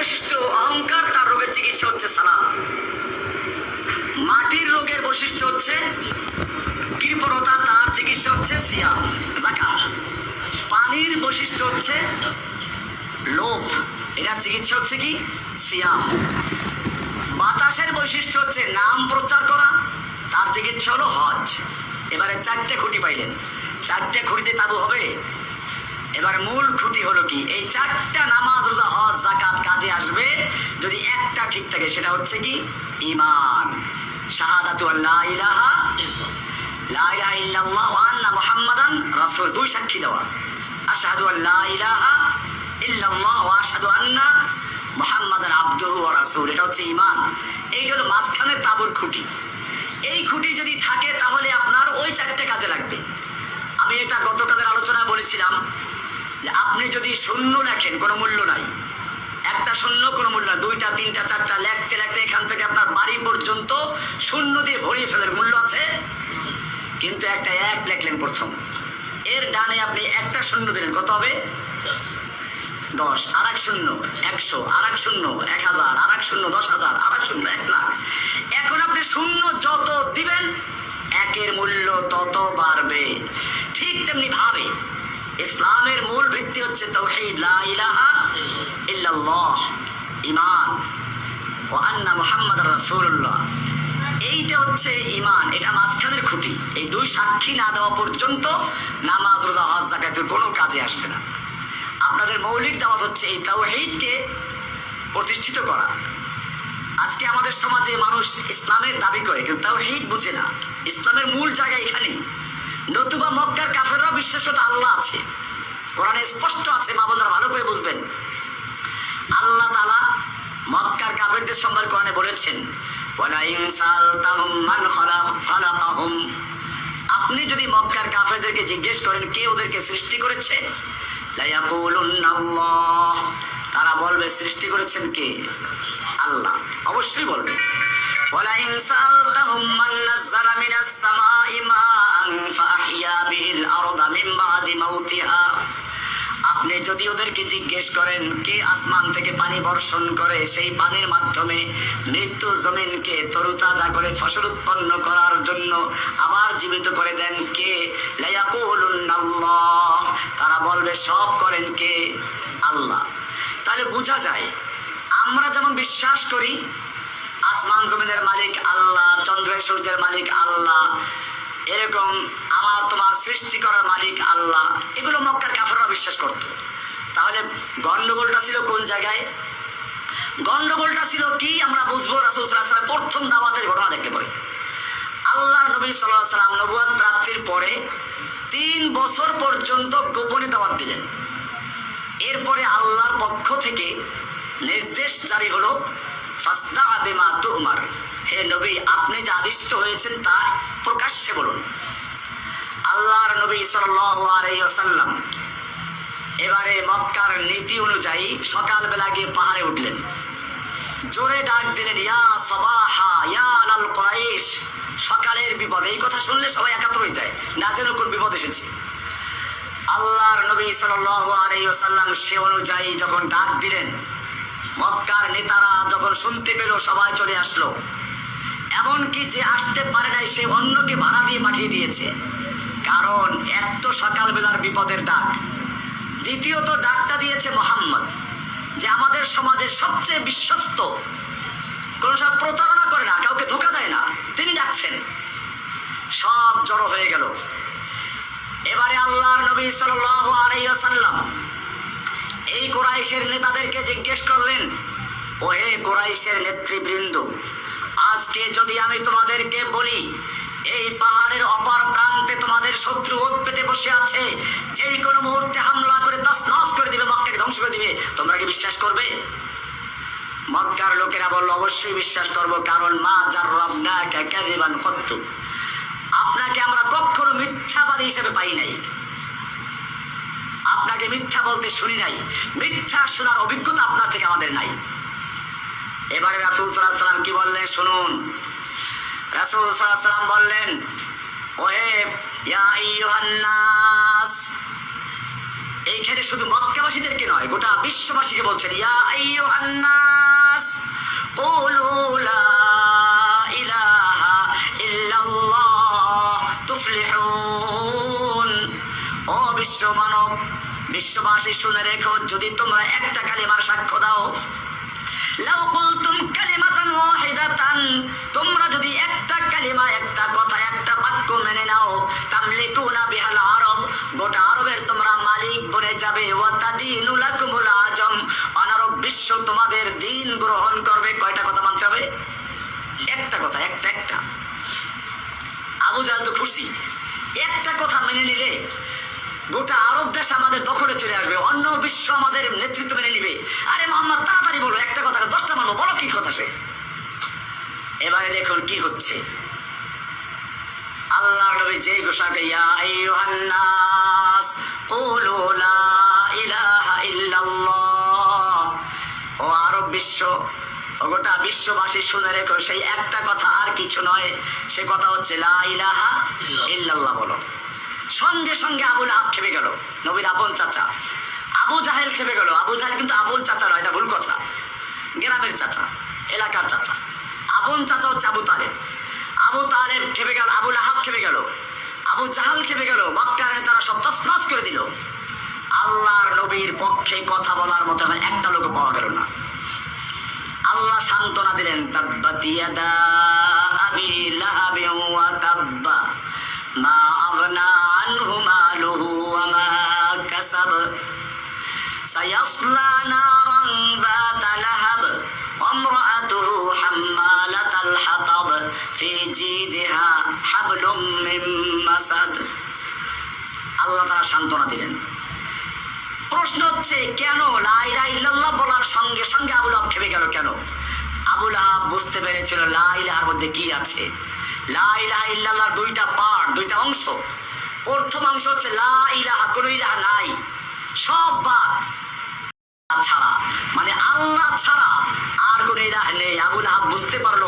বৈশিষ্ট্য অহংকার, তার রোগের চিকিৎসা হচ্ছে সালাম। মাটির রোগের বৈশিষ্ট্য হচ্ছে কৃপণতা, তার চিকিৎসা হচ্ছে সিয়াম, জাকাত। পানির বৈশিষ্ট্য হচ্ছে লোভ, এটার চিকিৎসা হচ্ছে কি? সিয়াম। বাতাসের বৈশিষ্ট্য হচ্ছে নাম প্রচার করা, তার চিকিৎসা হলো হজ। এবারে চারটে খুঁটি পাইলেন। চারটে খুঁটিতে তাবু হবে। এবার মূল খুঁটি হলো কি? এই চারটা নামাজ, রোজা, হজ জাকাত কাজে আসবে। যদি একটা ঠিক থাকে, সেটা হচ্ছে কি? ইমান শাহাদাতু আল্লাহ ইলাহা লা ইলাহা ইল্লাল্লাহ ওয়া আন্না মুহাম্মাদান রাসূল। দুই সাক্ষী দেওয়া। আশহাদু আল্লা ইলাহা ইল্লাল্লাহ ওয়া আশহাদু আন্না মুহাম্মাদান আবদুহু ওয়া রাসূল। এটা হচ্ছে ঈমান। এই হলো মাঝখানে তাবুর যে আপনি যদি শূন্য লেখেন কোনো মূল্য নাই। একটা শূন্য, কোনো মূল্য নাই। দুইটা, তিনটা, চারটা, লেখতে লেখতে এখান থেকে আপনার বাড়ি পর্যন্ত শূন্য দিয়ে ভরিয়ে ফেলার মূল্য আছে? কিন্তু একটা এক লেখলেন প্রথম। এর ডানে আপনি একটা শূন্য দিলেন, কত হবে? দশ আর এক শূন্য, একশো আর এক শূন্য, এক হাজার আর এক শূন্য, দশ হাজার আর এক শূন্য, এক লাখ। এখন আপনি শূন্য যত দিবেন, একের মূল্য তত বাড়বে। ঠিক তেমনি ভাবে ইসলামের মূল ভিত্তি হচ্ছে তৌহিদ, লা ইলাহা ইল্লাল্লাহ ইমান ও আন্না মুহাম্মদ রাসূলুল্লাহ। এইটা হচ্ছে ইমান এটা মাঝখানের খুঁটি। এই দুই সাক্ষী না দেওয়া পর্যন্ত নামাজ, রোজা, হজ জাকাতের কোনো কাজে আসবে না। আপনাদের মৌলিক দাওয়াত হচ্ছে এই তাওহীদকে প্রতিষ্ঠিত করা। আজকে আমাদের সমাজে মানুষ ইসলামের দাবি করে, কিন্তু তাওহীদ বুঝে না। ইসলামের মূল জায়গা এখানেই। নতুবা মক্কার কাফেররাও বিশ্বাস করতে আল্লাহ আছে। কোরআনে স্পষ্ট আছে, মা বোনরা ভালো করে বুঝবেন। আল্লাহ তালা মক্কার কাফেরদের সম্পর্কে কোরআনে বলেছেন আপনি যদি মক্কার কাফেরদেরকে জিজ্ঞেস করেন, কে ওদেরকে সৃষ্টি করেছে? তারা বলবে, সৃষ্টি করেছেন কে? আল্লাহ। অবশ্যই বলবে। ওয়ালাইন সালতাহুম মান নাযালা মিনাস সামাই মাআন ফাআহইয়া বিহিল আরদা মিন বাদি মাউতিহা। আপনি যদি ওদেরকে জিজ্ঞেস করেন, কে আসমান থেকে পানি বর্ষণ করে, সেই পানির মাধ্যমে মৃত্যু জমিনকে তরুতাজা করে ফসল উৎপন্ন করার জন্য আবার জীবিত করে দেন কে? তারা বলবে, সব করেন কে? আল্লাহ। তাহলে বোঝা যায় আমরা যেমন বিশ্বাস করি, আসমান জমিনের মালিক আল্লাহ চন্দ্র সূর্যের মালিক আল্লাহ, এরকম আমার তোমার সৃষ্টি করার মালিক আল্লাহ, এগুলো মক্কার কাফেররা বিশ্বাস করত। তাহলে গন্ডগোলটা ছিল কোন জায়গায়? গন্ডগোলটা ছিল কি? আমরা বুঝব রাসুল প্রথম দাওয়াতের ঘটনা দেখতে পাই আল্লাহ নবী সাল্লাহ সাল্লাম নবুয়াদ প্রাপ্তির পরে তিন বছর পর্যন্ত গোপনে দাওয়াত দিলেন। এরপরে আল্লাহর পক্ষ থেকে নির্দেশ জারি হলো ফাস্তা হে নবী, আপনি যে আদিষ্ট হয়েছেন তা প্রকাশ্যে বলুন। আল্লাহর নবী ওয়াসাল্লাম এবারে মক্কার নীতি অনুযায়ী সকালবেলা গিয়ে পাহাড়ে উঠলেন। জোরে ডাক দিলেন, ইয়া সবাহা, ইয়া কুরাইশ। সকালের বিপদ, এই কথা শুনলে সবাই একাত্র হয়ে যায়, না যেন কোন বিপদ এসেছে। আল্লাহর নবী সাল্লাল্লাহু আলাইহি ওয়াসাল্লাম সে অনুযায়ী যখন ডাক দিলেন মক্কার নেতারা যখন শুনতে পেল, সবাই চলে আসলো। এমনকি যে আসতে পারে নাই, সে অন্যকে ভাড়া দিয়ে পাঠিয়ে দিয়েছে। কারণ, এক তো সকালবেলার বিপদের ডাক, দ্বিতীয়ত ডাকটা দিয়েছে মোহাম্মদ, যে আমাদের সমাজের সবচেয়ে বিশ্বস্ত, কোনো সব প্রতারণা করে না, কাউকে ধোকা দেয় না, তিনি ডাকছেন। সব জড়ো হয়ে গেল। এবারে আল্লাহর নবী সাল্লাল্লাহু আলাইহি ওয়াসাল্লাম এই কোরাইশের নেতাদেরকে জিজ্ঞেস করলেন ও হে কোরাইশের নেতৃবৃন্দ, আজকে যদি আমি তোমাদেরকে বলি, এই পাহাড়ের অপার প্রান্তে তোমাদের শত্রু পেতে বসে আছে, যেই কোনো মুহূর্তে হামলা করে দশ নস করে দিবে, মক্কাকে ধ্বংস করে দিবে, তোমরা কি বিশ্বাস করবে? মক্কার লোকেরা বলল, অবশ্যই বিশ্বাস করব, কারণ মা যার রব না কত্তু। আপনাকে আমরা কখনো মিথ্যাবাদী হিসেবে পাই নাই। আপনাকে মিথ্যা বলতে শুনি নাই। মিথ্যা শোনার অভিজ্ঞতা আপনার থেকে আমাদের নাই। এবারে রাসুল সাল্লাহ সাল্লাম কি বললেন শুনুন। রাসুল সাল্লাহ সাল্লাম বললেন, ওহে ইয়া এইখানে শুধু মক্কাবাসীদেরকে নয়, গোটা বিশ্ববাসীকে বলছেন, ইয়া আইয়ুহান বিশ্ববাসী শুনে রেখো, যদি তোমরা একটা কালিমার সাক্ষ্য দাও। লাউ কুলতুম কালিমাতান ওয়াহিদাতান, তোমরা যদি একটা কালিমা, একটা কথা, একটা বাক্য মেনে নাও, তামলিকুনা বিহাল আরব, গোটা আরবের তোমরা মালিক বনে যাবে। ওয়া আজম, অনারব বিশ্ব তোমাদের দিন গ্রহণ করবে। কয়টা কথা মানতে হবে? একটা কথা, একটা একটা। আবু জাল তো খুশি। একটা কথা মেনে নিলে গোটা আরব দেশ আমাদের দখলে চলে আসবে, অন্য বিশ্ব আমাদের নেতৃত্ব মেনে নিবে। আরে মোহাম্মদ, তাড়াতাড়ি বলো, একটা কথা, দশটা মানবো বলো কি কথা সে? এবারে দেখুন কি হচ্ছে। আল্লাহ নবী যে ঘোষণাটা ইয়া আইয়ুহান নাস, কুলু লা ইলাহা ইল্লাল্লাহ। ও আরব বিশ্ব গোটা বিশ্ববাসী শুনে রেখো, সেই একটা কথা আর কিছু নয়, সে কথা হচ্ছে লা ইলাহা ইল্লাল্লাহ বলো। সঙ্গে সঙ্গে আবুল আব খেপে গেল, নবীর আপন চাচা। আবু জাহেল খেপে গেল, আবু জাহেল কিন্তু আবুল চাচা নয়, এটা ভুল কথা। গ্রামের চাচা, এলাকার চাচা। আপন চাচা হচ্ছে আবু তালেব। আবু তালেব খেপে গেল আবুল আহাব খেপে গেল। আবু জাহাল খেপে গেল, মক্কার তারা সব তসনস করে দিল। আল্লাহর নবীর পক্ষে কথা বলার মতো এখন একটা লোক পাওয়া গেল না। আল্লাহ সান্ত্বনা দিলেন, তাব্বাত ইয়াদা আবি লাহাবি ওয়া তাব্বা سيصلى نارا ذات لهب وامرأته حمالة الحطب في جيدها حبل من مسد আল্লাহ তারা সান্ত্বনা দিলেন প্রশ্ন হচ্ছে কেন লাইলা ইল্লাল্লাহ বলার সঙ্গে সঙ্গে আবুল আব খেপে গেল কেন আবুল আহাব বুঝতে পেরেছিল লাইলাহার মধ্যে কি আছে লাইলাহা ইল্লাল্লাহর দুইটা পার্ট দুইটা অংশ প্রথম অংশ হচ্ছে লা ইলাহা কোনো ইলাহা নাই সব বাদ ছাড়া। মানে আল্লাহ ছাড়া আর কোনো ইলাহ নেই। আবুল আহাব বুঝতে পারল,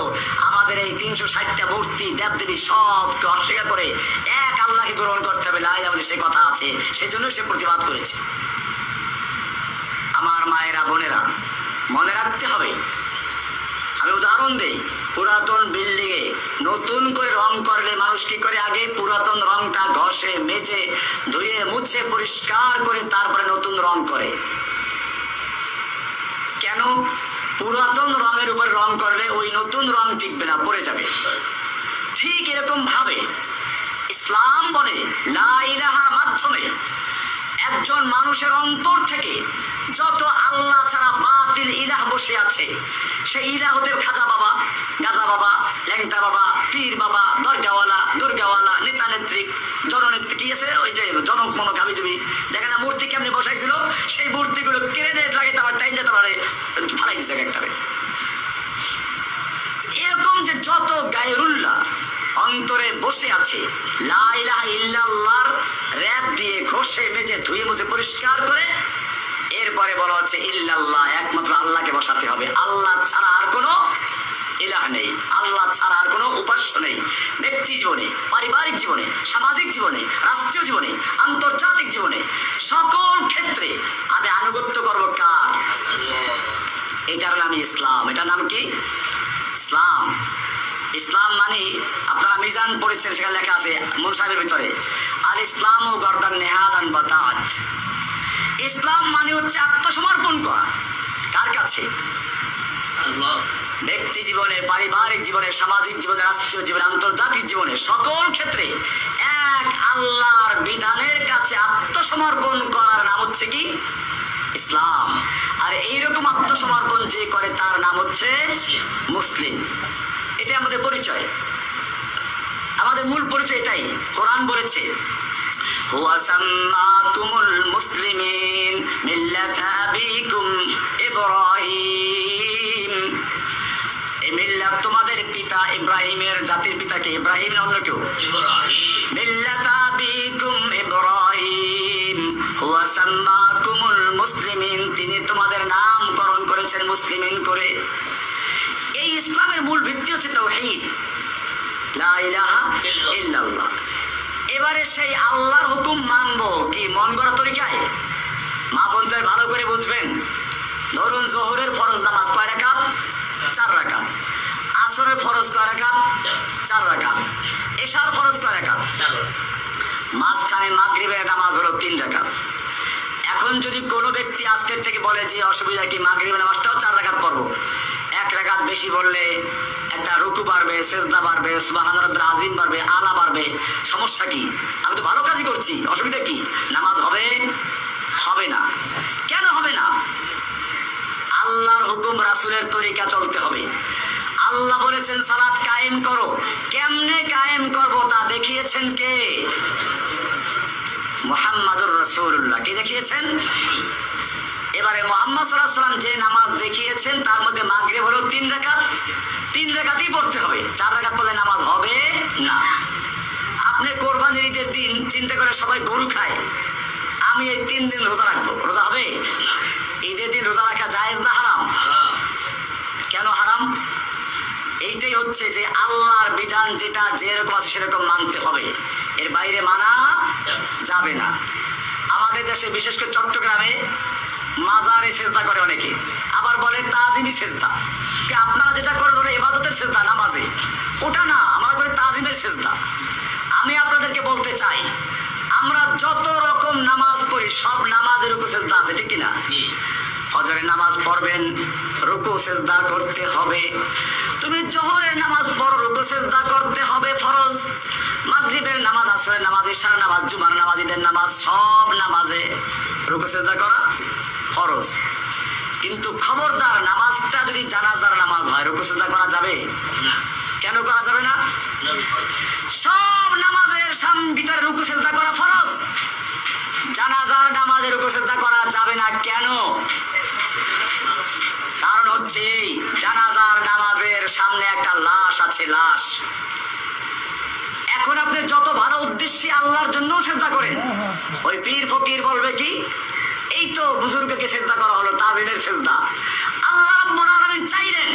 আমাদের এই তিনশো ষাটটা মূর্তি, দেবদেবী সবকে অস্বীকার করে এক আল্লাহকে গ্রহণ করতে হবে। লাই আমাদের সে কথা আছে। সেজন্য সে প্রতিবাদ করেছে। আমার মায়েরা, বোনেরা, মনে রাখতে হবে, আমি উদাহরণ দেই, পুরাতন বিল্ডিং এ নতুন করে রং করলে মানুষ কি করে আগে পুরাতন রংটা ঘষে, মেজে, ধুয়ে, মুছে, পরিষ্কার করে তারপরে নতুন রং করে? কেন পুরাতন রঙের উপর রং করলে ওই নতুন রং টিকবে না, পড়ে যাবে। ঠিক এরকম ভাবে ইসলাম বলে, লা ইলাহার মাধ্যমে একজন মানুষের অন্তর থেকে যত আল্লাহ ছাড়া বাতিল ইলাহ বসে আছে, সেই ইলাহ ওদের খাজা বাবা, গাজা বাবা, ল্যাংটা বাবা, পীর বাবা, দরগাওয়ালা, দুর্গাওয়ালা নেতা নেত্রী জননেত্রী, কি আছে? ওই যে জনক মনক আমি তুমি দেখে না, মূর্তি কেমনি বসাইছিল? সেই মূর্তিগুলো কেড়ে দিয়ে লাগে তোমার টাইম যেতে পারে ফালাই এরকম যে যত গায়রুল্লাহ অন্তরে বসে আছে, লা ইলাহা ইল্লাল্লাহর র‍্যাপ দিয়ে ঘষে মেজে ধুয়ে মুছে পরিষ্কার করে, এরপরে বলা হচ্ছে ইল্লাল্লাহ, একমাত্র আল্লাহকে বসাতে হবে। আল্লাহ ছাড়া আর কোনো ইলাহ নেই। আল্লাহ ছাড়া আর কোনো উপাস্য নেই। ব্যক্তি জীবনে, পারিবারিক জীবনে, সামাজিক জীবনে, রাষ্ট্রীয় জীবনে, আন্তর্জাতিক জীবনে, সকল ক্ষেত্রে মিজান পড়েছেন সেখানে লেখা আছে মূল সাহেবের ভিতরে। আর ইসলাম ও গর্দান নেহাদান বাতাত ইসলাম মানে হচ্ছে আত্মসমর্পণ করা। কার কাছে? ব্যক্তি জীবনে পারিবারিক জীবনে সামাজিক জীবনে রাষ্ট্রীয় জীবনে আন্তর্জাতিক জীবনে সকল ক্ষেত্রে এক আল্লাহর বিধানের কাছে আত্মসমর্পণ করার নাম হচ্ছে কি? ইসলাম। আর এইরকম আত্মসমর্পণ যে করে তার নাম হচ্ছে মুসলিম। এটা আমাদের পরিচয়। আমাদের মূল পরিচয় এটাই। কোরআন বলেছে হুয়া মুসলিমিন মিল্লাতা আবিকুম ইব্রাহিম। এই মিল্লাত তোমাদের পিতা ইব্রাহিমের জাতির পিতাকে ইব্রাহিম না অন্য কেউ? মিল্লাতা আবিকুম ইব্রাহিম। হুয়া মুসলিমিন তিনি তোমাদের নামকরণ করেছেন মুসলিমিন করে। এই ইসলামের মূল ভিত্তি হচ্ছে তাওহীদ এবারে সেই আল্লাহর হুকুম মানবো। কি, মন গড়া তরিকায়? এবার ভালো করে বুঝবেন। ধরুন জোহরের ফরজ নামাজ কয় রাকাত? চার রাকাত। আসরের ফরজ কয় রাকাত? চার রাকাত। এশার ফরজ কয় রাকাত? মাঝখানে মাগরিবের নামাজ হলো তিন রাকাত। এখন যদি কোনো ব্যক্তি আজকের থেকে বলে যে, অসুবিধা কি মাগরিবের নামাজটাও চার রাকাত পড়ব? এক রাকাত বেশি বললে একটা রুকু বাড়বে, সেজদা বাড়বে সুবাহান রব্বিল আজিম বাড়বে, আলা বাড়বে। সমস্যা কি? আমি তো ভালো কাজই করছি, অসুবিধা কি? নামাজ হবে? হবে না। কেন হবে না? আল্লাহর হুকুম রাসূলের তরিকা চলতে হবে। আল্লাহ বলেছেন, সালাত কায়েম করো। কেমনে কায়েম করব তা দেখিয়েছেন কে? মোহাম্মদুর রসুল্লাহ কে দেখিয়েছেন? এবারে মোহাম্মদ সাল্লাহ সাল্লাম যে নামাজ দেখিয়েছেন, তার মধ্যে মাগরিব হলো তিন রেখাত তিন রেখাতেই পড়তে হবে চার রেখাত পড়লে নামাজ হবে না আপনি কোরবানির ঈদের দিন চিন্তা করে সবাই গরু খায় আমি এই তিন দিন রোজা রাখব। রোজা হবে? ঈদের দিন রোজা রাখা জায়েজ না হারাম? কেন হারাম? এইটাই হচ্ছে যে আল্লাহর বিধান যেটা যেরকম আছে সেরকম মানতে হবে। এর বাইরে মানা যাবে না। আমাদের দেশে, বিশেষ করে চট্টগ্রামে মাজারে সেজদা করে অনেকে। আবার বলে তাজিমি সেজদা। আপনারা যেটা করেন ওটা এবাদতের সেজদা, নামাজে। ওটা না, আমরা করি তাজিমের সেজদা। আমি আপনাদেরকে বলতে চাই, আমরা যত রকম নামাজ পড়ি সব নামাজের উপর সেজদা আছে ঠিক কিনা? ফজরের নামাজ পড়বেন রুকু সেজদা করতে হবে। তুমি জোহরের নামাজ পড়ো রুকু সেজদা করতে হবে ফরজ। মাগরিবের নামাজ আসরের নামাজ ইশার নামাজ জুমার নামাজ ঈদের নামাজ সব নামাজে রুকু সেজদা করা ফরজ। কিন্তু খবরদার নামাজটা যদি জানাজার নামাজ হয় রুকু সেজদা করা যাবে? কেন করা যাবে না? সব নামাজের সাম ভিতরে রুকু সেজদা করা ফরজ। জানাজার নামাজের সেজদা করা যাবে না কেন? কারণ হচ্ছে জানাজার নামাজের সামনে একটা লাশ আছে, লাশ। এখন আপনি যত ভালো উদ্দেশ্যে আল্লাহর জন্য চেষ্টা করেন, ওই পীর ফকির বলবে কি, এই তো বুজুর্গকে চেষ্টা করা হলো, তাজিমের চেষ্টা আল্লাহ আলামিন চাইলেন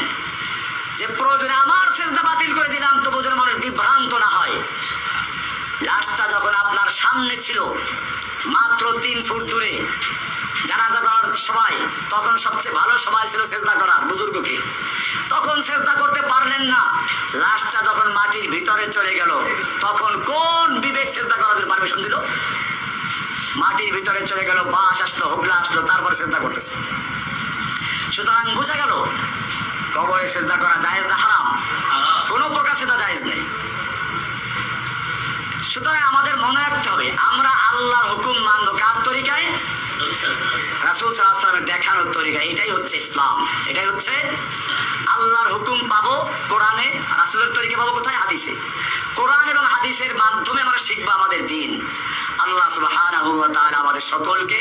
যে প্রয়োজনে আমার চেষ্টা বাতিল করে দিলাম তো বুঝুন মানুষ বিভ্রান্ত না হয়। লাশটা যখন আপনার সামনে ছিল মাত্র তিন ফুট দূরে। জানাজা করার সময়, তখন সবচেয়ে ভালো সময় ছিল চেষ্টা করার, বুজুর্গকে। তখন চেষ্টা করতে পারলেন না। লাশটা যখন মাটির ভিতরে চলে গেল, তখন কোন বিবেক চেষ্টা করার পারমিশন দিল? মাটির ভিতরে চলে গেল, বাঁশ আসলো, হুগলা আসলো, তারপরে চেষ্টা করতেছে। সুতরাং বোঝা গেল, কবরে চেষ্টা করা জায়েজ না সুতরাং আমাদের মনে রাখতে হবে, আমরা আল্লাহর হুকুম মানবো কার তরিকায়? রাসুল সাল্লামের দেখানোর তরিকা এটাই হচ্ছে ইসলাম। এটাই হচ্ছে আল্লাহর হুকুম পাবো কোরআনে, রাসুলের তরিকা পাবো কোথায়? হাদিসে। কোরআন এবং হাদিসের মাধ্যমে আমরা শিখব আমাদের দিন। আল্লাহ ওয়া আমাদের সকলকে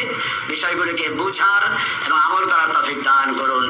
বিষয়গুলিকে বুঝার এবং আমল করার তৌফিক দান করুন।